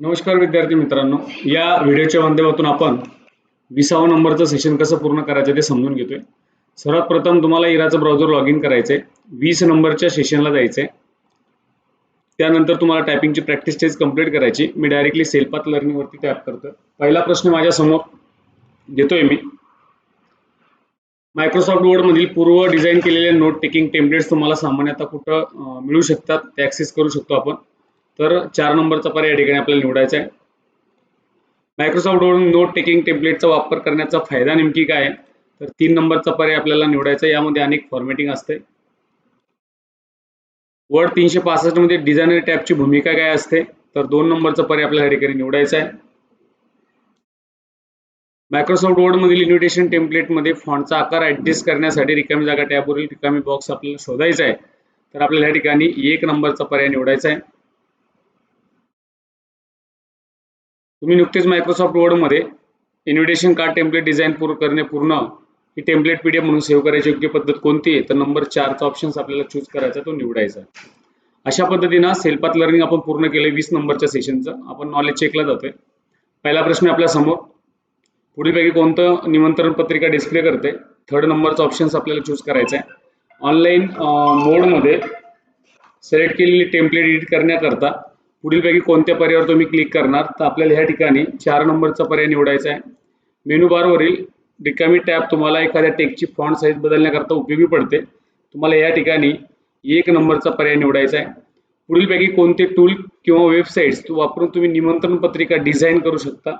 नमस्कार विद्यार्थी मित्रांनो. या व्हिडिओच्या माध्यमातून आपण विसावा नंबरचं सेशन कसं पूर्ण करायचं ते समजून घेतोय. सर्वात प्रथम तुम्हाला इराचं ब्राउझर लॉग इन करायचंय. वीस नंबरच्या सेशनला जायचंय. त्यानंतर तुम्हाला टायपिंगची प्रॅक्टिस टेस्ट कंप्लीट करायची. मी डायरेक्टली सेल्फात लर्निंगवरती टॅप करतो पहिला प्रश्न माझ्यासमोर देतोय मी. मायक्रोसॉफ्ट वर्डमधील पूर्व डिझाईन केलेले नोट टेकिंग टेम्पलेट्स तुम्हाला सामान्यतः कुठं मिळू शकतात? ते ॲक्सेस करू शकतो आपण. तर चार नंबरचा पर्याय या ठिकाणी आपल्याला निवडायचा आहे. मायक्रोसॉफ्ट वर्ड नोट टेकिंग टेम्पलेटचा वापर करण्याचा फायदा नेमकी काय आहे? तर तीन नंबरचा पर्याय आपल्याला निवडायचा आहे. यामध्ये अनेक फॉर्मॅटिंग असते. वर्ड तीनशे पासष्टमध्ये डिझायनर टॅबची भूमिका काय असते? तर दोन नंबरचा पर्याय आपल्याला या ठिकाणी निवडायचा आहे. मायक्रोसॉफ्ट वर्ड मधील इन्व्हिटेशन टेम्पलेटमध्ये फॉन्टचा आकार ऍडजस्ट करण्यासाठी रिकामी जागा टॅबवरील रिकामी बॉक्स आपल्याला शोधायचा आहे. तर आपल्याला या ठिकाणी एक नंबरचा पर्याय निवडायचा आहे. तुम्ही नुकतेच मायक्रोसॉफ्ट वर्डमध्ये इन्व्हिटेशन कार्ड टेम्पलेट डिझाईन पूर्ण करणे पूर्ण ही टेम्पलेट पीडीएफ म्हणून सेव्ह करायची योग्य पद्धत कोणती आहे? तर नंबर चारचा ऑप्शन्स आपल्याला चूज करायचा तो निवडायचा. अशा पद्धतीनं सेल्फात लर्निंग आपण पूर्ण केलं वीस नंबरच्या सेशनचं आपण नॉलेज चेकला जातोय. पहिला प्रश्न आपल्यासमोर. पुढीलपैकी कोणतं निमंत्रण पत्रिका डिस्प्ले करते थर्ड नंबरचा ऑप्शन्स आपल्याला चूज करायचा आहे. ऑनलाईन मोडमध्ये सिलेक्ट केलेली टेम्पलेट एडिट करण्याकरता पुढीलपैकी कोणत्या पर्यायावर तुम्ही क्लिक करणार तर आपल्याला ह्या ठिकाणी चार नंबरचा पर्याय निवडायचा आहे. मेनू बारवरील रिकामी टॅब तुम्हाला एखाद्या टेकची फॉन्ट साईज बदलण्याकरता उपयोगी पडते. तुम्हाला या ठिकाणी एक नंबरचा पर्याय निवडायचा आहे. पुढीलपैकी कोणते टूल किंवा वेबसाईट्स वापरून तुम्ही निमंत्रण पत्रिका डिझाईन करू शकता.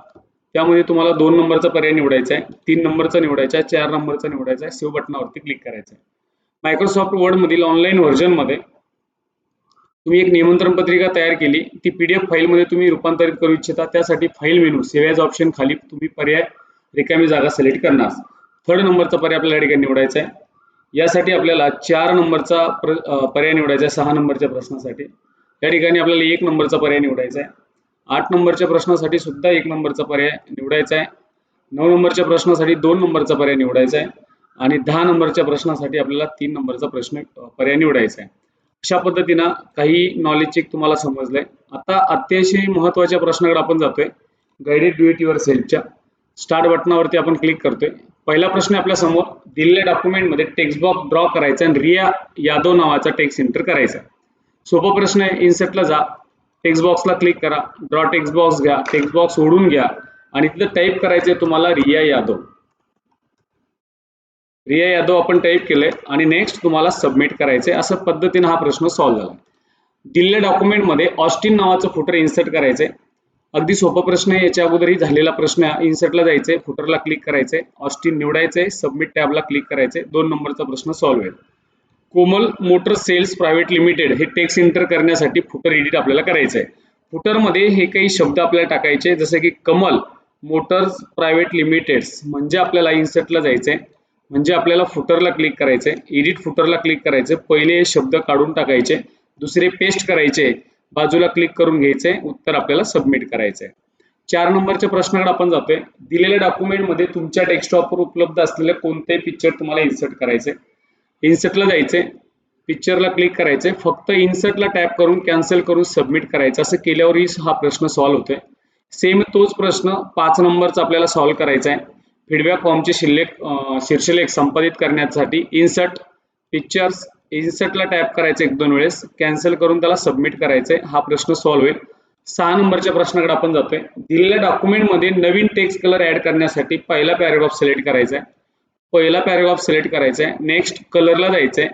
त्यामध्ये तुम्हाला दोन नंबरचा पर्याय निवडायचा आहे तीन नंबरचा निवडायचा आहे चार नंबरचा निवडायचा आहे सेव्ह बटनावरती क्लिक करायचं आहे. मायक्रोसॉफ्ट वर्डमधील ऑनलाईन व्हर्जनमध्ये तुम्ही एक निमंत्रण पत्रिका तयार केली ती पीडीएफ फाईलमध्ये तुम्ही रूपांतरित करू इच्छिता त्यासाठी फाईल मेनू सेव्ह ऑप्शन खाली तुम्ही पर्याय रिकामी जागा सिलेक्ट करणार. थर्ड नंबरचा पर्याय आपल्याला या ठिकाणी निवडायचा आहे. यासाठी आपल्याला चार नंबरचा पर्याय निवडायचा आहे सहा नंबरच्या प्रश्नासाठी. या ठिकाणी आपल्याला एक नंबरचा पर्याय निवडायचा आहे. आठ नंबरच्या प्रश्नासाठी सुद्धा एक नंबरचा पर्याय निवडायचा आहे. नऊ नंबरच्या प्रश्नासाठी दोन नंबरचा पर्याय निवडायचा आहे. आणि दहा नंबरच्या प्रश्नासाठी आपल्याला तीन नंबरचा प्रश्न पर्याय निवडायचा आहे. अशा पद्धतीनं काही नॉलेज चेक तुम्हाला समजलंय. आता अतिशय महत्त्वाच्या प्रश्नाकडे आपण जातोय. गायडेड डू इट युअर सेल्फच्या स्टार्ट बटनावरती आपण क्लिक करतोय. पहिला प्रश्न आपल्यासमोर. दिलेल्या डॉक्युमेंटमध्ये टेक्स्ट बॉक्स ड्रॉ करायचा आणि रिया यादव नावाचा टेक्स्ट एंटर करायचा. सोपा प्रश्न आहे इन्सर्टला जा. टेक्स्ट बॉक्सला क्लिक करा. ड्रॉ टेक्स्ट बॉक्स घ्या. टेक्स्ट बॉक्स ओढून घ्या. आणि तिथं टाईप करायचंय तुम्हाला रिया यादव. रिया यादव आपण टाईप केलंय आणि नेक्स्ट तुम्हाला सबमिट करायचंय. असं पद्धतीनं हा प्रश्न सॉल्व्ह झाला. दिलेल्या डॉक्युमेंटमध्ये ऑस्टिन नावाचं फुटर इन्सर्ट करायचंय. अगदी सोपा प्रश्न आहे याच्या अगोदरही झालेला प्रश्न इन्सर्टला जायचंय फुटरला क्लिक करायचंय. ऑस्टिन निवडायचंय सबमिट टॅबला क्लिक करायचंय. दोन नंबरचा प्रश्न सॉल्व्ह होईल. Komal motor sales private limited हे टेक्स एंटर करण्यासाठी फुटर एडिट आपल्याला करायचंय. फुटरमध्ये हे काही शब्द आपल्याला टाकायचे जसे की कमल मोटर्स प्रायव्हेट लिमिटेड्स म्हणजे आपल्याला इन्सर्टला जायचंय. म्हणजे आपल्याला फुटरला क्लिक करायचंय. एडिट फुटरला क्लिक करायचं पहिले हे शब्द काढून टाकायचे. दुसरे पेस्ट करायचे. बाजूला क्लिक करून घ्यायचे. उत्तर आपल्याला सबमिट करायचंय. चार नंबरच्या प्रश्नाकडे आपण जातोय. दिलेल्या डॉक्युमेंटमध्ये तुमच्या डेस्कटॉपवर उपलब्ध असलेले कोणतेही पिक्चर तुम्हाला इन्सर्ट करायचे इन्सर्टला जायचे पिक्चरला क्लिक करायचे फक्त इन्सर्टला टॅप करून कॅन्सल करून सबमिट करायचं. असं केल्यावरही हा प्रश्न सॉल्व्ह होतोय. सेम तोच प्रश्न पाच नंबरचा आपल्याला सॉल्व्ह करायचा आहे फीडबॅक फॉर्मचे शिल्लेख शीर्षलेख संपादित करण्यासाठी इन्सर्ट पिक्चर्स इन्सर्टला टॅप करायचं एक दोन वेळेस कॅन्सल करून त्याला सबमिट करायचं आहे हा प्रश्न सॉल्व्ह होईल. सहा नंबरच्या प्रश्नाकडे आपण जातोय. दिलेल्या डॉक्युमेंटमध्ये नवीन टेक्स्ट कलर ऍड करण्यासाठी पहिला पॅरेग्राफ सिलेक्ट करायचा आहे पहिला पॅरेग्राफ सिलेक्ट करायचा आहे नेक्स्ट कलरला जायचंय.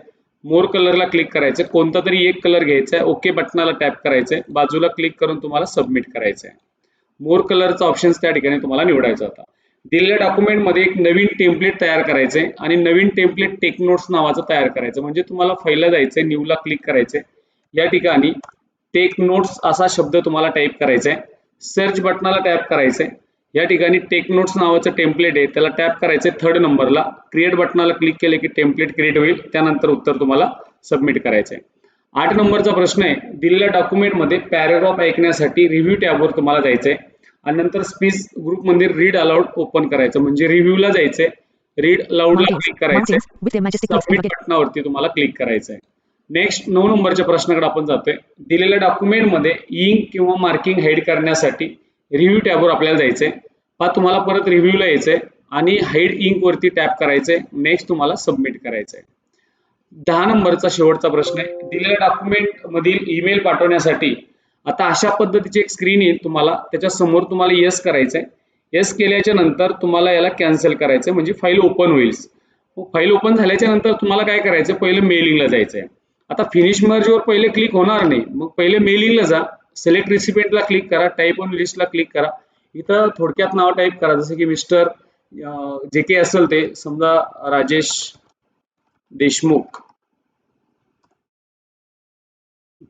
मोर कलरला क्लिक करायचंय. कोणता तरी एक कलर घ्यायचा आहे ओके बटनाला टॅप करायचं आहे बाजूला क्लिक करून तुम्हाला सबमिट करायचंय. मोर कलरचा ऑप्शन्स त्या ठिकाणी तुम्हाला निवडायचा होता. दिलेल्या डॉक्युमेंटमध्ये एक नवीन टेम्पलेट तयार करायचंय आणि नवीन टेम्पलेट टेक नोट्स नावाचं तयार करायचं म्हणजे तुम्हाला फाईलला जायचंय न्यूला क्लिक करायचंय. या ठिकाणी टेक नोट्स असा शब्द तुम्हाला टाईप करायचा आहे सर्च बटनाला टॅप करायचंय. या ठिकाणी टेक नोट्स नावाचं टेम्पलेट आहे त्याला टॅप करायचंय थर्ड नंबरला क्रिएट बटनाला क्लिक केले की टेम्पलेट क्रिएट होईल. त्यानंतर उत्तर तुम्हाला सबमिट करायचंय. आठ नंबरचा प्रश्न आहे दिलेल्या डॉक्युमेंटमध्ये पॅराग्राफ ऐकण्यासाठी रिव्ह्यू टॅबवर तुम्हाला जायचंय. आणि नंतर स्पीच ग्रुपमध्ये रीड अलाउड ओपन करायचं. म्हणजे रिव्ह्यूला जायचंय. रीड लाऊडला क्लिक करायचंय. बटनावरती तुम्हाला क्लिक करायचंय. नेक्स्ट नऊ नंबरच्या प्रश्नाकडे आपण जातोय. दिलेल्या डॉक्युमेंटमध्ये इंक किंवा मार्किंग हाईड करण्यासाठी रिव्ह्यू टॅबवर आपल्याला जायचंय. हा तुम्हाला परत रिव्ह्यूला यायचंय. आणि हाईड इंक वरती टॅप करायचंय. नेक्स्ट तुम्हाला सबमिट करायचंय. दहा नंबरचा शेवटचा प्रश्न आहे. दिलेल्या डॉक्युमेंट मधील ईमेल पाठवण्यासाठी आता अशा पद्धतीची एक स्क्रीन येईल तुम्हाला. त्याच्यासमोर तुम्हाला येस आहे येस केल्याच्यानंतर तुम्हाला याला कॅन्सल करायचं म्हणजे फाईल ओपन होईल. फाईल ओपन झाल्याच्यानंतर तुम्हाला काय करायचं पहिले मेलिंगला जायचं आहे आता फिनिश मर्जवर पहिले क्लिक होणार नाही. मग पहिले मेलिंगला जा. सिलेक्ट रिसिपेंटला क्लिक करा. टाईप ऑन लिस्टला क्लिक करा. इथं थोडक्यात नाव टाईप करा. जसं की मिस्टर जे काही असेल ते. समजा राजेश देशमुख.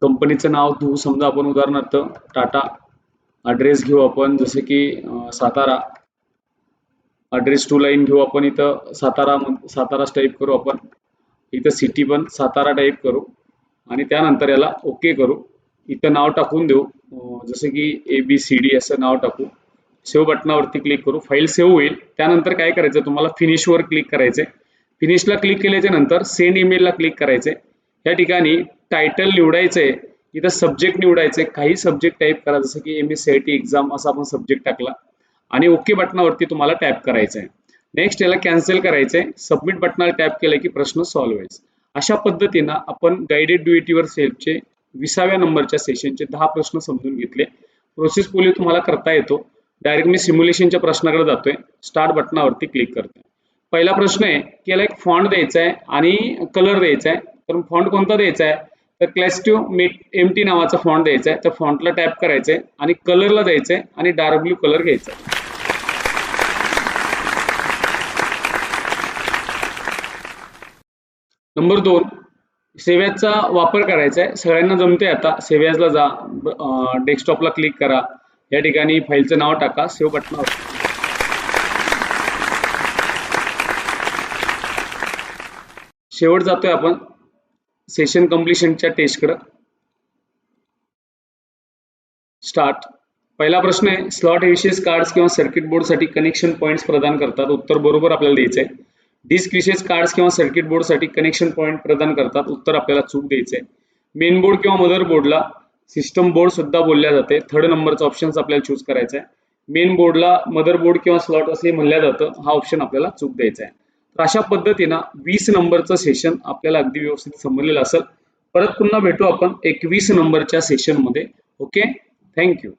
कंपनीचं नाव तू समजा आपण उदाहरणार्थ टाटा ॲड्रेस घेऊ आपण जसे की सातारा. ॲड्रेस टू लाईन घेऊ आपण इथं सातारा साताराच टाईप करू आपण. इथं सिटी पण सातारा टाईप करू. आणि त्यानंतर याला ओके करू. इथं नाव टाकून देऊ. जसे जसं की ए बी सी डी असं नाव टाकू. सेव्ह बटनावरती क्लिक करू. फाईल सेव्ह होईल. त्यानंतर काय करायचं? तुम्हाला फिनिशवर क्लिक करायचे फिनिशला क्लिक केल्याच्यानंतर सेंड ईमेलला क्लिक करायचे या ठिकाणी टायटल निवडायचंय इथं सब्जेक्ट निवडायचंय काही सब्जेक्ट टाईप करा जसं की M S C I T exam असा आपण सब्जेक्ट टाकला. आणि ओके बटनावरती तुम्हाला टॅप करायचं आहे नेक्स्ट याला कॅन्सल करायचंय. सबमिट बटनावर टॅप केलं की प्रश्न सॉल्व्ह होईल अशा पद्धतीनं आपण गायडेड ड्युएटीवर सेल्फचे विसाव्या नंबरच्या सेशनचे दहा प्रश्न समजून घेतले. प्रोसेस पोलिओ तुम्हाला करता येतो. डायरेक्ट मी सिम्युलेशनच्या प्रश्नाकडे जातोय. स्टार्ट बटनावरती क्लिक करतोय. पहिला प्रश्न आहे की याला एक फॉन्ट द्यायचा आहे आणि कलर द्यायचा आहे तर फॉन्ट कोणता द्यायचा आहे तर क्लॅस्टिव मेट एम टी नावाचा फॉन्ट द्यायचा आहे तर फॉन्टला टॅप करायचं आहे आणि कलरला जायचं आहे आणि डार्क ब्ल्यू कलर घ्यायचा आहे नंबर दोन सेव्याजचा वापर करायचा आहे सगळ्यांना जमते आता. सेव्याजला जा डेस्कटॉपला क्लिक करा. या ठिकाणी फाईलचं नाव टाका. सेव्ह बटनावर शेवट जातोय आपण. सेशन कम्प्लिशनच्या टेस्टकडं स्टार्ट पहिला प्रश्न आहे स्लॉट विशेष कार्ड्स किंवा सर्किट बोर्डसाठी कनेक्शन पॉईंट्स प्रदान करतात. उत्तर बरोबर आपल्याला द्यायचं आहे. डिस्क विशेष कार्ड्स किंवा सर्किट बोर्डसाठी कनेक्शन पॉईंट प्रदान करतात. उत्तर आपल्याला चूक द्यायचं आहे. मेन बोर्ड किंवा मदर बोर्डला सिस्टम बोर्ड सुद्धा बोलल्या जाते. थर्ड नंबरचा ऑप्शन आपल्याला चूज करायचा आहे. मेन बोर्डला मदर बोर्ड किंवा स्लॉट असे म्हणलं जातं. हा ऑप्शन आपल्याला चूक द्यायचा आहे. तर अशा पद्धतीनं वीस नंबरचं सेशन आपल्याला अगदी व्यवस्थित समजलेलं असेल. परत पुन्हा भेटू आपण एकवीस नंबरच्या सेशनमध्ये ओके थँक्यू